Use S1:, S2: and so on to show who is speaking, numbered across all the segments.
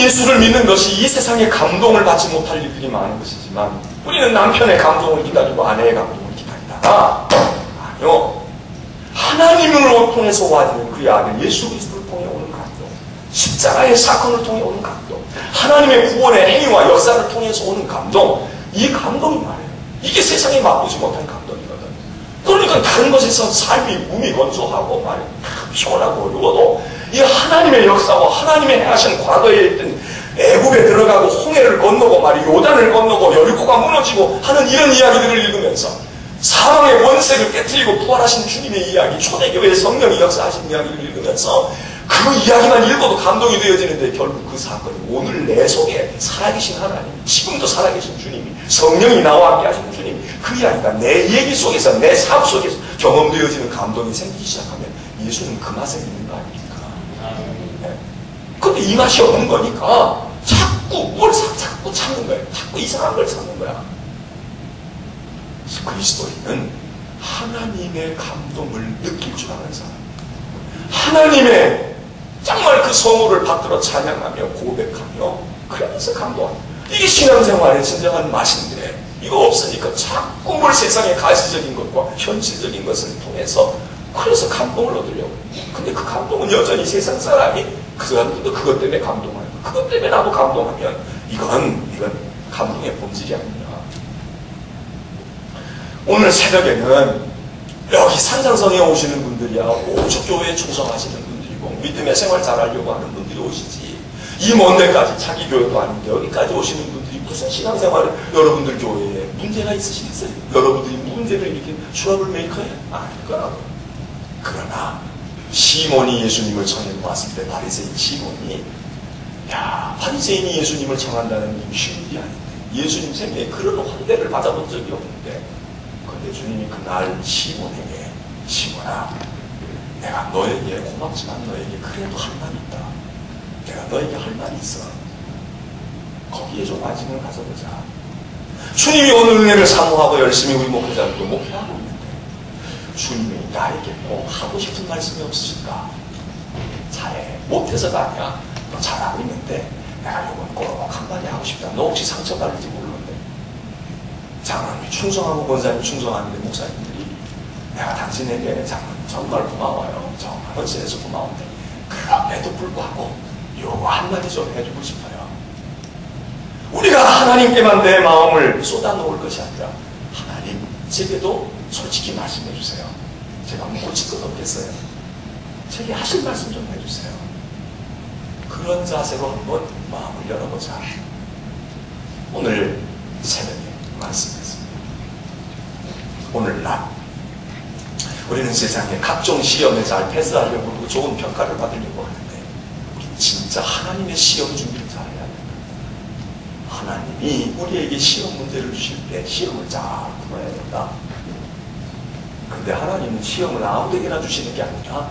S1: 예수를 믿는 것이 이 세상에 감동을 받지 못할 일들이 많은 것이지만 우리는 남편의 감동을 기다리고 아내의 감동을 기다리다가 아니요. 하나님으로 통해서 와지는 그의 아들 예수 그리스도를 통해 오는 감동 십자가의 사건을 통해 오는 감동 하나님의 구원의 행위와 역사를 통해서 오는 감동 이 감동이 말이에요. 이게 세상에 맛보지 못한 감동이거든 그러니까 다른 것에서 삶이 몸이 건조하고 말이에요 피곤하고 어려워도 이 하나님의 역사와 하나님의 행하신 과거에 있던 애굽에 들어가고 홍해를 건너고 말이 요단을 건너고 여리고가 무너지고 하는 이런 이야기들을 읽으면서 사망의 원색을 깨뜨리고 부활하신 주님의 이야기, 초대교회 성령이 역사하신 이야기를 읽으면서 그 이야기만 읽어도 감동이 되어지는데 결국 그 사건이 오늘 내 속에 살아계신 하나님, 지금도 살아계신 주님이 성령이 나와 함께 하시는 주님, 그 이야기가 내 얘기 속에서 내 삶 속에서 경험되어지는 감동이 생기기 시작하면 예수는 그 맛에 있는 거 아닙니까? 네. 근데 이 맛이 없는 거니까 자꾸 뭘 자꾸 찾는 거예요. 자꾸 이상한 걸 찾는 거야. 그리스도인은 하나님의 감동을 느낄 줄 아는 사람. 하나님의 정말 그 성호를 받들어 찬양하며 고백하며 그러면서 감동합니다. 이게 신앙생활의 진정한 맛인데 이거 없으니까 자꾸 뭘 세상의 가시적인 것과 현실적인 것을 통해서 그래서 감동을 얻으려고. 근데 그 감동은 여전히 세상 사람이 그 사람들도 그것 때문에 감동하는 거. 그것 때문에 나도 감동하면 이건 이건 감동의 본질이 아닙니다. 오늘 새벽에는 여기 산장성에 오시는 분들이야 오죽 교회에 충성하시는 믿음의 생활 잘하려고 하는 분들이 오시지. 이 먼 데까지 자기 교회도 아닌데 여기까지 오시는 분들이 무슨 신앙생활을 여러분들 교회에 문제가 있으시겠어요? 여러분들이 문제를 이렇게 트러블 메이커에? 아닐 거라고. 그러나 시몬이 예수님을 청해 왔을 때 바리새인 시몬이 야 바리새인이 예수님을 청한다는 게 쉬운 일이 아닌데 예수님 생애에 그런 환대를 받아본 적이 없는데. 근데 주님이 그날 시몬에게 시몬아 내가 너에게 고맙지만 너에게 그래도 할 말이 있다. 내가 너에게 할 말이 있어. 거기에 좀 관심을 가져보자. 주님이 오늘 은혜를 사모하고 열심히 우리 목회자들도 목회하고 있는데 주님이 나에게 꼭 하고 싶은 말씀이 없으실까? 잘해. 못해서가 아니야 너 잘하고 있는데 내가 이건 꼭 한마디 하고 싶다. 너 혹시 상처받을지 모르는데. 장로님이 충성하고 권사님이 충성하는데 목사님들이 내가 당신에게 정말 고마워요. 정말 헌신해서 고마운데 그럼에도 불구하고 요거 한마디 좀 해주고 싶어요. 우리가 하나님께만 내 마음을 쏟아놓을 것이 아니라 하나님 제게도 솔직히 말씀해 주세요. 제가 뭐 고칠 것 없겠어요. 제게 하실 말씀 좀 해주세요. 그런 자세로 한번 마음을 열어보자. 오늘 새벽에 말씀했습니다. 오늘 날 우리는 세상에 각종 시험에 잘 패스하려고 하고 좋은 평가를 받으려고 하는데 우리 진짜 하나님의 시험 준비를 잘 해야 된다. 하나님이 우리에게 시험 문제를 주실 때 시험을 잘 풀어야 된다. 근데 하나님은 시험을 아무데게나 주시는 게 아니라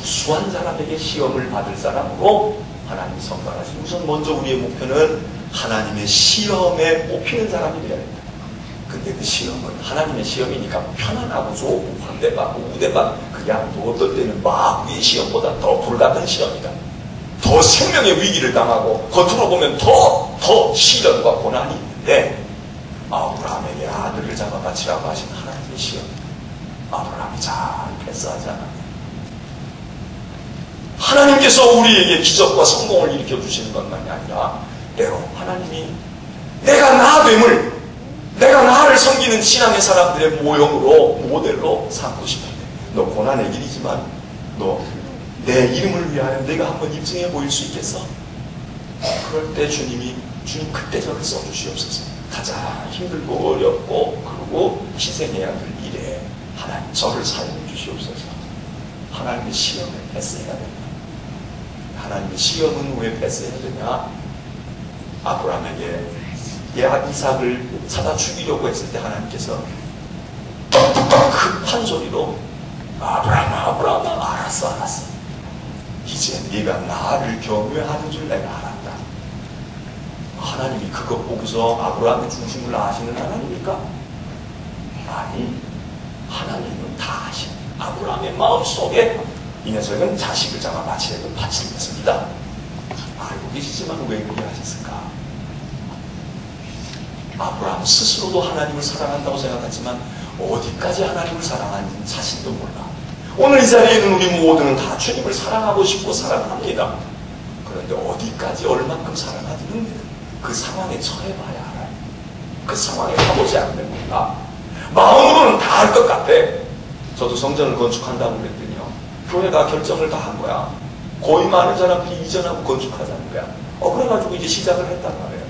S1: 우수한 사람에게 시험을 받을 사람으로 하나님 선발하시 우선 먼저 우리의 목표는 하나님의 시험에 뽑히는 사람이 되어야 된다. 근데 그 시험은 하나님의 시험이니까 편안하고 좋고 환대받고 우대받고 그냥 또 어떨 때는 마귀의 시험보다 더 불같은 시험이다. 더 생명의 위기를 당하고 겉으로 보면 더, 더 시련과 고난이 있는데 아브라함에게 아들을 잡아 바치라고 하신 하나님의 시험. 아브라함이 잘 패스하지 않았냐. 하나님께서 우리에게 기적과 성공을 일으켜 주시는 것만이 아니라 때로 하나님이 내가 나 됨을 내가 나를 섬기는 신앙의 사람들의 모형으로 모델로 삼고 싶은데 너 고난의 길이지만 너 내 이름을 위하여 내가 한번 입증해 보일 수 있겠어? 그럴 때 주님이 주님 그때 저를 써주시옵소서. 가장 힘들고 어렵고 그리고 희생해야 될 일에 하나님 저를 사용해 주시옵소서. 하나님의 시험을 패스해야 된다. 하나님의 시험은 왜 패스해야 되냐? 아브라함에게 예하 이삭을 사다 죽이려고 했을 때 하나님께서 급한 소리로 아브라함 아브라함 알았어 알았어 이제 네가 나를 경외하는 줄 내가 알았다 하나님이 그것 보고서 아브라함의 중심을 아시는 하나님입니까? 아니 하나님은 다 아신 아브라함의 마음속에 이 녀석은 자식을 잡아 바치려고 바치는 녀석이다 알고 계시지만 왜 그리 하셨을까? 아브라함 스스로도 하나님을 사랑한다고 생각하지만 어디까지 하나님을 사랑하는지 자신도 몰라. 오늘 이 자리에 있는 우리 모두는 다 주님을 사랑하고 싶고 사랑합니다. 그런데 어디까지 얼만큼 사랑하지는 그 상황에 처해봐야 알아요. 그 상황에 가보지 않는 건가. 마음으로는 다할것 같아. 저도 성전을 건축한다고 그랬더니요. 교회가 결정을 다 한 거야. 고이 많은 사람들이 이전하고 건축하자는 거야. 어, 그래가지고 이제 시작을 했단 말이에요.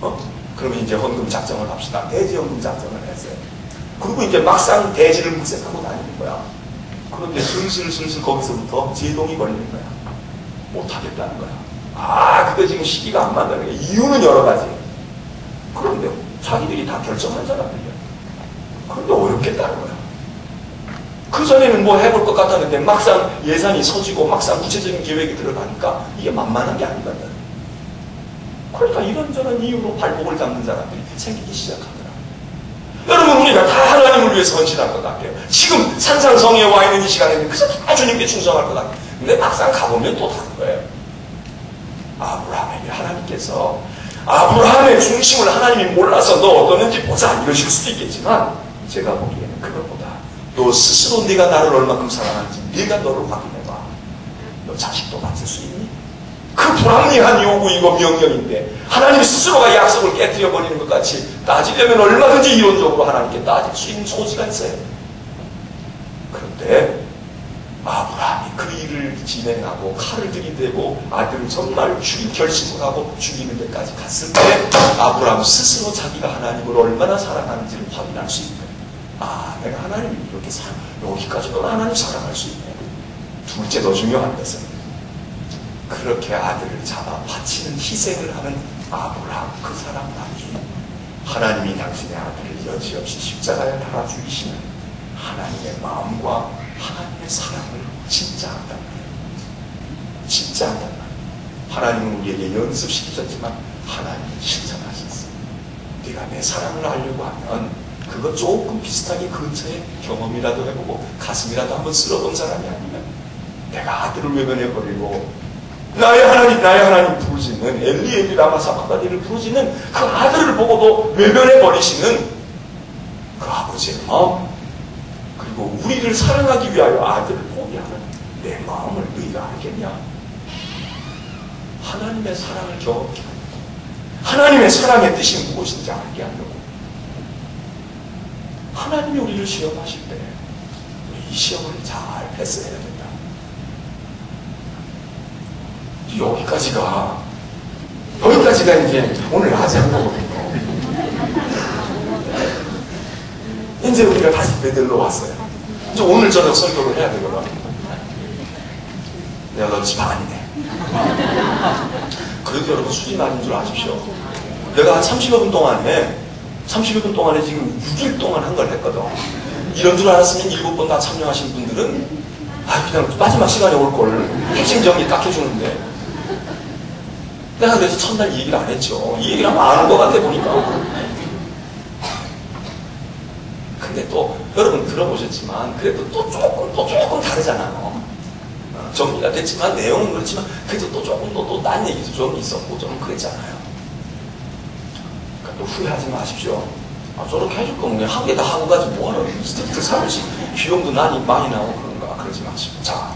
S1: 어? 그러면 이제 헌금 작정을 합시다. 대지 헌금 작정을 했어요. 그리고 이제 막상 대지를 묵색하고 다니는 거야. 그런데 슬슬슬슬 거기서부터 제동이 걸리는 거야. 못하겠다는 거야. 아, 그게 지금 시기가 안 맞다는 거야. 이유는 여러 가지. 그런데 자기들이 다 결정한 사람들이야. 그런데 어렵겠다는 거야. 그 전에는 뭐 해볼 것 같았는데 막상 예산이 서지고 막상 구체적인 계획이 들어가니까 이게 만만한 게 아니거든. 그러니까 이런저런 이유로 발목을 잡는 사람들이 생기기 시작하더라. 여러분 우리가 다 하나님을 위해서 헌신할 것 같아요. 지금 산상성에 와 있는 이 시간에는 그저 다 주님께 충성할 것 같아요. 근데 막상 가보면 또 다른 거예요. 아브라함에게 하나님께서 아브라함의 중심을 하나님이 몰라서 너 어떠는지 보자 이러실 수도 있겠지만 제가 보기에는 그것보다 너 스스로 네가 나를 얼마큼 사랑하는지 네가 너를 확인해봐. 너 자식도 가질 수 있니? 그 불합리한 요구 이거 명령인데 하나님 스스로가 약속을 깨뜨려 버리는 것 같이 따지려면 얼마든지 이론적으로 하나님께 따질 수 있는 소지가 있어요. 그런데 아브라함이 그 일을 진행하고 칼을 들이대고 아들을 정말 죽일 결심을 하고 죽이는 데까지 갔을 때 아브라함 스스로 자기가 하나님을 얼마나 사랑하는지를 확인할 수 있어요. 아, 내가 하나님을 이렇게 사랑, 여기까지도 하나님 사랑할 수 있네. 둘째 더 중요한 것은 그렇게 아들을 잡아 바치는 희생을 하는 아브라함 그 사람만이 하나님이 당신의 아들을 여지없이 십자가에 달아 죽이시는 하나님의 마음과 하나님의 사랑을 진짜 한단 말이에요. 진짜 한단 말이에요. 하나님은 우리에게 연습시키셨지만 하나님은 실천하셨어요. 네가 내 사랑을 알려고 하면 그거 조금 비슷하게 근처에 경험이라도 해보고 가슴이라도 한번 쓸어본 사람이 아니면 내가 아들을 외면해버리고 나의 하나님, 나의 하나님 부르짖는 엘리 엘리 라마 사바가디를 부르짖는 그 아들을 보고도 외면해 버리시는 그 아버지의 마음 그리고 우리를 사랑하기 위하여 아들을 포기하는 내 마음을 너희가 알겠냐? 하나님의 사랑을 경험케 하려고 하나님의 사랑의 뜻이 무엇인지 알게 하려고. 하나님이 우리를 시험하실 때 우리 이 시험을 잘 패스해야 된다. 여기까지가 여기까지가 이제 오늘 낮에 한 거거든요. 이제 우리가 다시 베들로 왔어요. 이제 오늘 저녁 설교를 해야 되거든. 내가 너집 아니네. 그래도 여러분 수준 아닌 줄 아십시오. 내가 한 30여 분 동안에 30여 분 동안에 지금 6일 동안 한 걸 했거든. 이런 줄 알았으면 7번 다 참여하신 분들은 아 그냥 마지막 시간에 올걸 핵심 정리 딱 해주는데 내가 그래서 첫날 이 얘기를 안 했죠. 이 얘기를 하면 아는 것 같아 보니까. 근데 또 여러분 들어보셨지만 그래도 또 조금 또 조금 다르잖아요. 어, 정리가 됐지만 내용은 그렇지만 그래도 또 조금 또또딴 얘기도 좀 있었고 좀 그랬잖아요. 그러니까 또 후회하지 마십시오. 아, 저렇게 해줄 거면 그냥 한 개 다 하고 가지 뭐하러 스트레스 사무실 비용도 많이 나오고 그런가 그러지 마십시오. 자,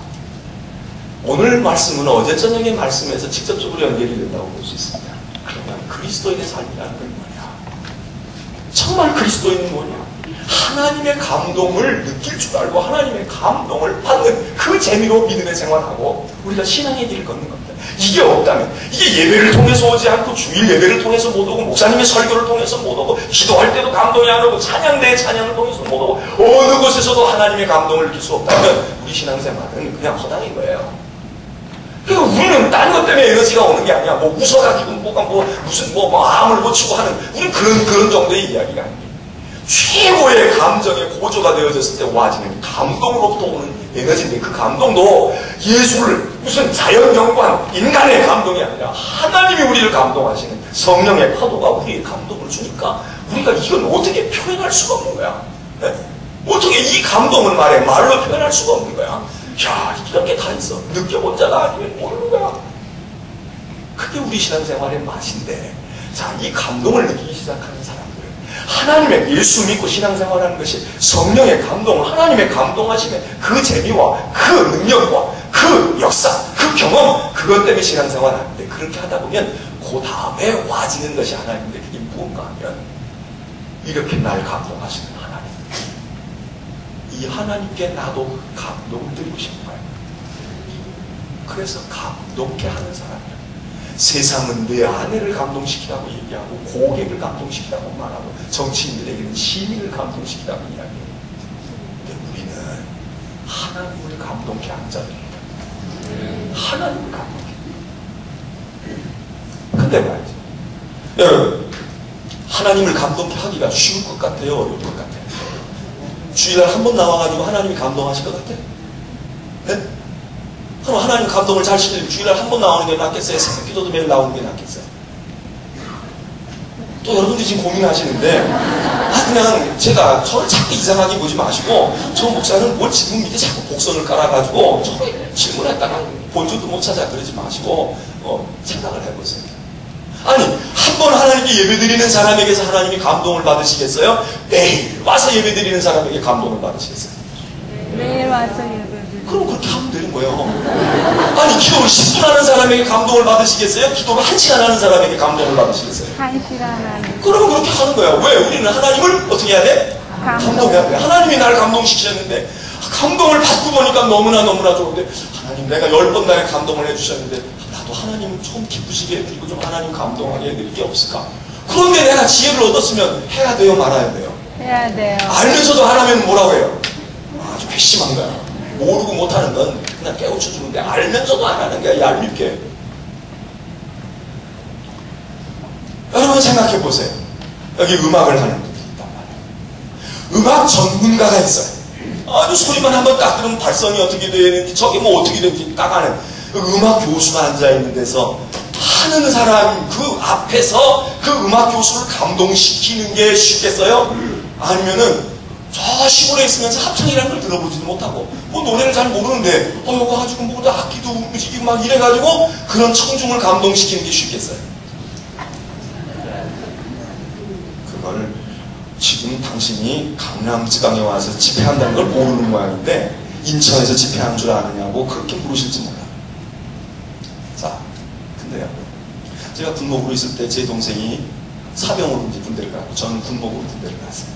S1: 오늘 말씀은 어제 저녁의 말씀에서 직접적으로 연결이 된다고 볼 수 있습니다. 그러면 그리스도인의 삶이라는 건 뭐냐? 정말 그리스도인은 뭐냐? 하나님의 감동을 느낄 줄 알고 하나님의 감동을 받는 그 재미로 믿음의 생활하고 우리가 신앙의 길을 걷는 겁니다. 이게 없다면 이게 예배를 통해서 오지 않고 주일 예배를 통해서 못 오고 목사님의 설교를 통해서 못 오고 기도할 때도 감동이 안 오고 찬양 내 찬양을 통해서 못 오고 어느 곳에서도 하나님의 감동을 느낄 수 없다면 우리 신앙생활은 그냥 허당인 거예요. 그러니까 우리는 딴 것 때문에 에너지가 오는 게 아니야. 뭐 웃어가지고 뭐가 뭐 무슨 뭐 마음을 못 치고 하는 우리는 그런 그런 정도의 이야기가 아니에요. 최고의 감정의 고조가 되어졌을 때 와지는 감동으로부터 오는 에너지인데 그 감동도 예수를 무슨 자연경관 인간의 감동이 아니라 하나님이 우리를 감동하시는 성령의 파도가 우리의 감동을 주니까 우리가 이건 어떻게 표현할 수가 없는 거야. 네? 어떻게 이 감동을 말해 말로 표현할 수가 없는 거야. 야 이렇게 다 있어. 느껴본 자가 아니면 모르는 거야. 그게 우리 신앙생활의 맛인데 자, 이 감동을 느끼기 시작하는 사람들 하나님의 예수 믿고 신앙생활하는 것이 성령의 감동, 하나님의 감동하심의 그 재미와 그 능력과 그 역사, 그 경험 그것 때문에 신앙생활 하는데 그렇게 하다 보면 그 다음에 와지는 것이 하나님인데 그게 무언가 하면 이렇게 날 감동하시는 하나님 이 하나님께 나도 감동을 드리고 싶은 거예요 그래서 감동케 하는 사람이야 세상은 내 아내를 감동시키라고 얘기하고 고객을 감동시키라고 말하고 정치인들에게는 시민을 감동시키라고 이야기해요. 근데 우리는 하나님을 감동케 하는 자들입니다. 하나님을 감동케. 근데 말이죠. 하나님을 감동케 하기가 쉬울 것 같아요? 어려울 것 같아요? 주일날 한 번 나와가지고 하나님이 감동하실 것 같아요? 네? 그럼 하나님 감동을 잘 시키려면 주일날 한 번 나오는 게 낫겠어요? 새벽 기도도 매일 나오는 게 낫겠어요? 또 여러분들이 지금 고민하시는데 아 그냥 제가 저를 자꾸 이상하게 보지 마시고 저 목사는 뭘 지금 밑에 자꾸 복선을 깔아가지고 저 질문했다가 본전도 못 찾아 그러지 마시고 어, 생각을 해보세요. 하나님께 예배드리는 사람에게서 하나님이 감동을 받으시겠어요? 매일 와서 예배드리는 사람에게 감동을 받으시겠어요?
S2: 매일 와서 예배드리고
S1: 그럼 그렇게 하면 되는 거예요. 아니, 기도를 10분 하는 사람에게 감동을 받으시겠어요? 기도를 1시간 하는 사람에게 감동을 받으시겠어요?
S2: 한 시간 안에
S1: 그러면 그렇게 하는 거야. 왜? 우리는 하나님을 어떻게 해야 돼? 감동해야 돼. 하나님이 나를 감동시키셨는데, 감동을 받고 보니까 너무나 너무나 좋은데, 하나님 내가 열 번 나의 감동을 해주셨는데, 나도 하나님을 좀 기쁘시게 해드리고 좀 하나님 감동하게 해드릴 게 없을까? 그런데 내가 지혜를 얻었으면 해야 돼요, 말아야 돼요?
S2: 해야 돼요.
S1: 알면서도 하나면 뭐라고 해요? 아주 괘씸한 거야. 모르고 못하는 건 그냥 깨우쳐 주는데 알면서도 안 하는 거야, 얄밉게. 여러분 생각해 보세요. 여기 음악을 하는 분들이 있단 말이에요. 음악 전문가가 있어요. 아주 소리만 한번 딱 들으면 발성이 어떻게 되는지 저게 뭐 어떻게 되는지 딱 아는 그 음악 교수가 앉아있는 데서 하는 사람 그 앞에서 그 음악 교수를 감동시키는 게 쉽겠어요? 아니면은 저 시골에 있으면서 합창이라는 걸 들어보지도 못하고 뭐 노래를 잘 모르는데 어 이거 가지고 뭐 악기도 움직이고 막 이래가지고 그런 청중을 감동시키는 게 쉽겠어요? 그걸 지금 당신이 강남지방에 와서 집회한다는 걸 모르는 모양인데 인천에서 집회한 줄 아느냐고 그렇게 물으실지 몰라요. 자, 근데요. 제가 군목으로 있을 때 제 동생이 사병으로 이제 군대를 갔고 저는 군목으로 군대를 갔어요.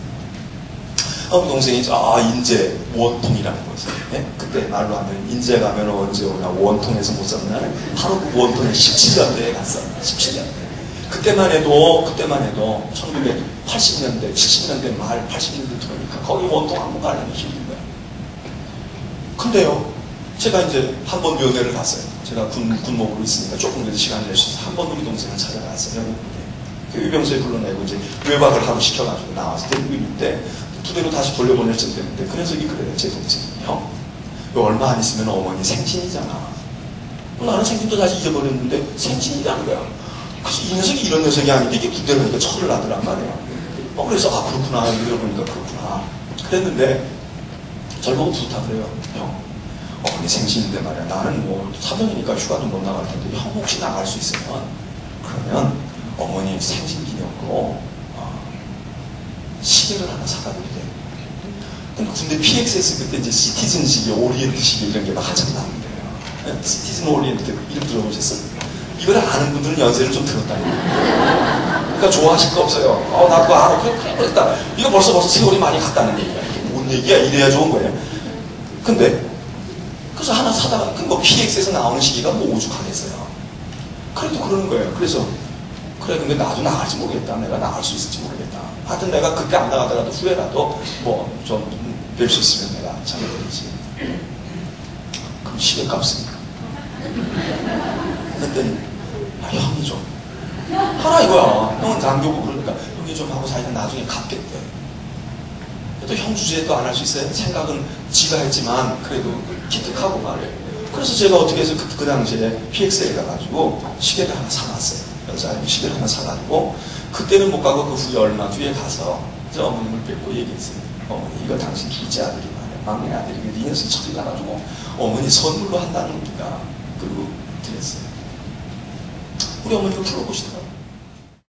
S1: 어, 동생이 아 인제 원통이라는 거였어요. 예? 그때 말로 하면 인제 가면 언제 오나 원통에서 못 사는 나는 바로 그 원통에 17년대에 갔어. 17년대. 그때만 해도 그때만 해도 1980년대, 70년대 말, 80년대 들어오니까 거기 원통 한번 가려면 힘든 거야. 근데요, 제가 이제 한 번 면회를 갔어요. 제가 군, 군목으로 있으니까 조금 그래도 시간이 내셔서 한 번 우리 동생을 찾아갔어요. 그 의병소에 불러내고 이제 외박을 하루 시켜가지고 나와서 대국인인데 부대로 다시 돌려보낼 쯤 됐는데 그 녀석이 그래요. 제 동생이. 형, 너 얼마 안 있으면 어머니 생신이잖아. 나는 생신도 다시 잊어버렸는데 생신이라는 거야. 그래서 이 녀석이 이런 녀석이 아닌데 이게 군대를 가니까 철을 나더란 말이야. 어, 그래서 아 그렇구나 이러보니까 그렇구나. 그랬는데 절 보고 부탁을 해요. 형, 어머니 생신인데 말이야. 나는 뭐 사병이니까 휴가도 못 나갈 텐데 형 혹시 나갈 수 있으면 그러면 어머니 생신 기념으로 어, 시계를 하나 사다 드리래. 근데 PXS 그때 이제 시티즌식이 오리엔트식이 이런 게 막 한참 나오는데요. 네? 시티즌 오리엔트 이름 들어보셨어요? 이걸 아는 분들은 연세를 좀 들었다는 거예요. 그러니까 좋아하실 거 없어요. 어, 나 그거 알아. 그래, 그래, 그랬다. 이거 벌써 벌써 세월이 많이 갔다는 얘기야. 이게 뭔 얘기야? 이래야 좋은 거예요. 근데, 그래서 하나 사다가, 그뭐 PX에서 나오는 시기가 뭐 오죽하겠어요. 그래도 그러는 거예요. 그래서, 그래, 근데 나도 나갈지 모르겠다. 내가 나갈 수 있을지 모르겠다. 하여튼 내가 그때 안 나가더라도 후회라도 뭐 좀 뵐 수 있으면 내가 참여드리지. 그럼 시계 값은 그랬더니 아, 형이 좀 하라 이거야 형은 남교고 그러니까 형이 좀 하고 사실은 나중에 갚겠대 또 형 주제도 안 할 수 있어요. 생각은 지가 했지만 그래도 기특하고 말이에요. 그래서 제가 어떻게 해서 그, 그 당시에 PX에 가가지고 시계를 하나 사놨어요. 여자애기 시계를 하나 사가지고 그때는 못 가고 그 후에 얼마 뒤에 가서 이제 어머님을 뵙고 얘기했어요 어머니 이거 당신 둘째 아들이 말이야. 막내 아들이 이 녀석 처리 나가지고 어머니 선물로 한다는 겁니다. 그리고 드렸어요. 우리 어머니가 풀어보시더라고요.